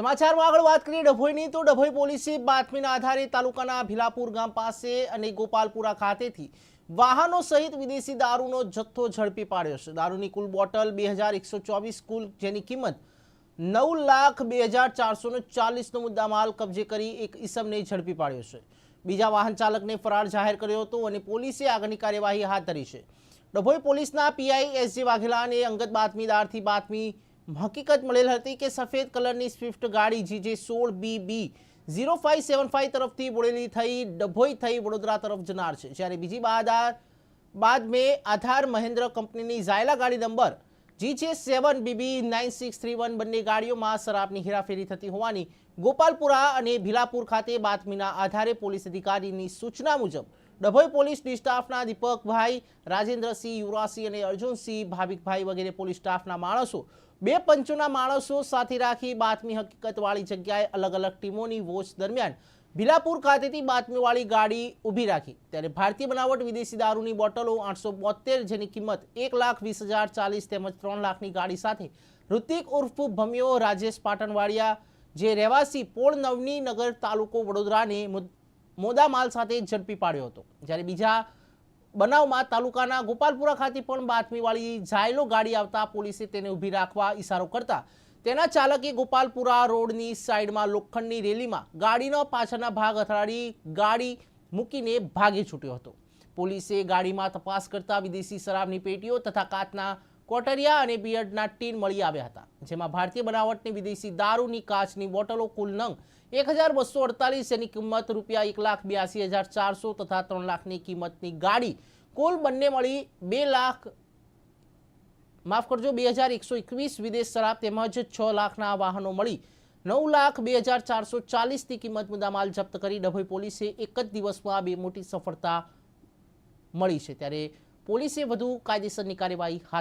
સમાચારમાં આગળ વાત કરીએ, ડભોઈની તો ડભોઈ પોલીસે બાતમીના આધારે તાલુકાના ભીલાપુર ગામ પાસે અને ગોપાલપુરા ખાતેથી વાહનો સહિત વિદેશી દારૂનો જથ્થો ઝડપી પાડ્યો છે. દારૂની કુલ બોટલ બે હજાર એકસો ચોવીસ કુલ, જેની કિંમત નવ લાખ બે હજાર ચારસો ચાલીસનો મુદ્દામાલ કબજે કરી એક ઈસમને ઝડપી પાડ્યો છે. બીજા વાહન ચાલકને ફરાર જાહેર કર્યો હતો અને પોલીસે આગળની કાર્યવાહી હાથ ધરી છે. ડભોઈ પોલીસના પીઆઈ એસ જે વાઘેલાને અંગત બાતમીદારથી બાતમી હકીકત મળેલ હતી કે સફેદ કલરની સ્વિફ્ટ ગાડી જીજે સોળ B B zero five seven five તરફથી બોડેલી થઈ, ડભોઈ થઈ વડોદરા તરફ જનાર છે. જ્યારે બીજી બાદ બાદ મેં આધાર મહેન્દ્ર કંપનીની ઝાયલા ગાડી નંબર જી છે seven BB nine six three one બંને ગાડીઓમાં શરાબની હેરાફેરી થતી હોવાની ગોપાલપુરા અને ભીલાપુર ખાતે બાતમીના આધારે પોલીસ અધિકારીની સૂચના મુજબ ડભોઈ પોલીસ સ્ટાફના દીપકભાઈ, રાજેન્દ્રસિંહ, યુવરાજસિંહ અને અર્જુનસિંહ, ભાવિકભાઈ વગેરે પોલીસ સ્ટાફના માણસો. બે પંચોના માણસો સાથે રાખી બાતમી હકીકતવાળી જગ્યાએ અલગ અલગ ટીમોની વોચ દરમિયાન ભીલાપુર ખાતેથી બાતમીવાળી ગાડી ઊભી રાખી. ત્યારે ભારતીય બનાવટ વિદેશી દારૂની બોટલો આઠસો બોતેર જેની કિંમત એક લાખ વીસ હજાર ચાલીસ તેમજ ત્રણ લાખની ગાડી સાથે ઋતિક ઉર્ફ ભમ્યો, રાજેશ પાટણવાડિયા, જે રહેવાસી પોળ નવની નગર તાલુકો વડોદરાને મુદ- મોદામાલ સાથે ઝડપી પાડ્યો હતો. જ્યારે બીજા બનાવમાં તાલુકાના ગોપાલપુરા ખાતે પણ બાતમીવાળી ઝાયલો ગાડી આવતા પોલીસે તેને ઊભી રાખવા ઈશારો કરતા તેના ચાલકે ગોપાલપુરા રોડની સાઈડમાં લોખંડની રેલીમાં ગાડીનો પાછળના ભાગ અથડાડી ગાડી મૂકીને ભાગી છૂટ્યો હતો. પોલીસે ગાડીમાં તપાસ કરતા વિદેશી શરાબની પેટીઓ તથા કાચના કોટરિયા અને બિયર્ડના ટીન મળી આવ્યા હતા, જેમાં ભારતીય બનાવટની વિદેશી દારૂની કાચની બોટલો કુલ નંગ એક હજાર બસો અડતાલીસ એની કિંમત રૂપિયા એક લાખ બ્યાસી હજાર ચારસો તથા ત્રણ લાખની કિંમતની ગાડી. કુલ બંને મળી બે લાખ, માફ કરજો, બે હજાર એકસો એકવીસ વિદેશ શરાબ તેમજ છ લાખના વાહનો મળી. નવ લાખ બે હજાર ચારસો ચાલીસની કિંમત મુદ્દામાલ જપ્ત કરી ડભોઈ પોલીસે એક જ દિવસમાં બે મોટી સફળતા મળી છે. ત્યારે પોલીસે વધુ કાયદેસરની કાર્યવાહી હાથ